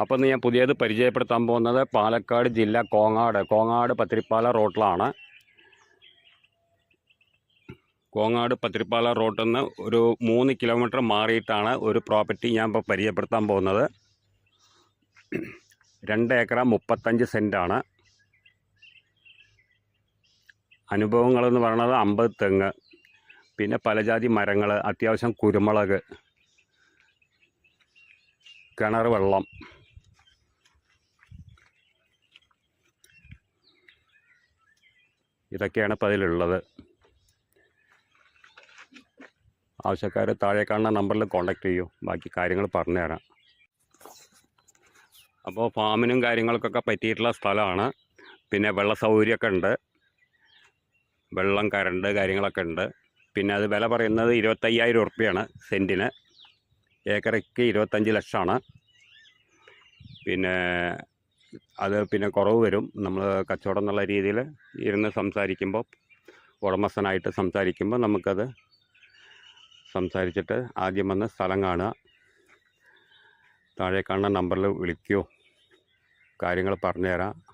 അപ്പം ഇന്ന് ഞാൻ പുതിയത് പരിചയപ്പെടുത്താൻ പോകുന്നത് പാലക്കാട് ജില്ല കോങ്ങാട്. കോങ്ങാട് പത്തിരിപ്പാല റോട്ടിലാണ്. കോങ്ങാട് പത്തിരിപ്പാല റോട്ടിൽ നിന്ന് ഒരു മൂന്ന് കിലോമീറ്റർ മാറിയിട്ടാണ് ഒരു പ്രോപ്പർട്ടി ഞാൻ ഇപ്പോൾ പരിചയപ്പെടുത്താൻ പോകുന്നത്. രണ്ട് ഏക്കർ മുപ്പത്തഞ്ച് സെന്റാണ് അനുഭവങ്ങളെന്ന് പറയുന്നത് അമ്പത് തെങ്ങ് പിന്നെ പലജാതി മരങ്ങൾ അത്യാവശ്യം കുരുമുളക് കിണർ വെള്ളം. ഇതൊക്കെയാണ് ഇപ്പോൾ അതിലുള്ളത്. ആവശ്യക്കാർ താഴെ കാണുന്ന നമ്പറിൽ കോൺടാക്റ്റ് ചെയ്യൂ. ബാക്കി കാര്യങ്ങൾ പറഞ്ഞു തരാം. അപ്പോൾ ഫാമിനും കാര്യങ്ങൾക്കൊക്കെ പറ്റിയിട്ടുള്ള സ്ഥലമാണ്. പിന്നെ വെള്ള സൗകര്യമൊക്കെ ഉണ്ട്. വെള്ളം കറണ്ട് കാര്യങ്ങളൊക്കെ ഉണ്ട്. പിന്നെ അത് വില പറയുന്നത് ഇരുപത്തയ്യായിരം ഉറുപ്പ്യാണ് സെന്റിന് ഏക്കറയ്ക്ക് ഇരുപത്തഞ്ച് ലക്ഷമാണ്. പിന്നെ അത് പിന്നെ കുറവ് വരും. നമ്മൾ കച്ചവടം എന്നുള്ള രീതിയിൽ ഇരുന്ന് സംസാരിക്കുമ്പോൾ ഉടമസ്ഥനായിട്ട് സംസാരിക്കുമ്പോൾ നമുക്കത് സംസാരിച്ചിട്ട് ആദ്യം വന്ന് സ്ഥലം കാണുക. താഴെ കാണുന്ന നമ്പറിൽ വിളിക്കുകയോ കാര്യങ്ങൾ പറഞ്ഞുതരാം.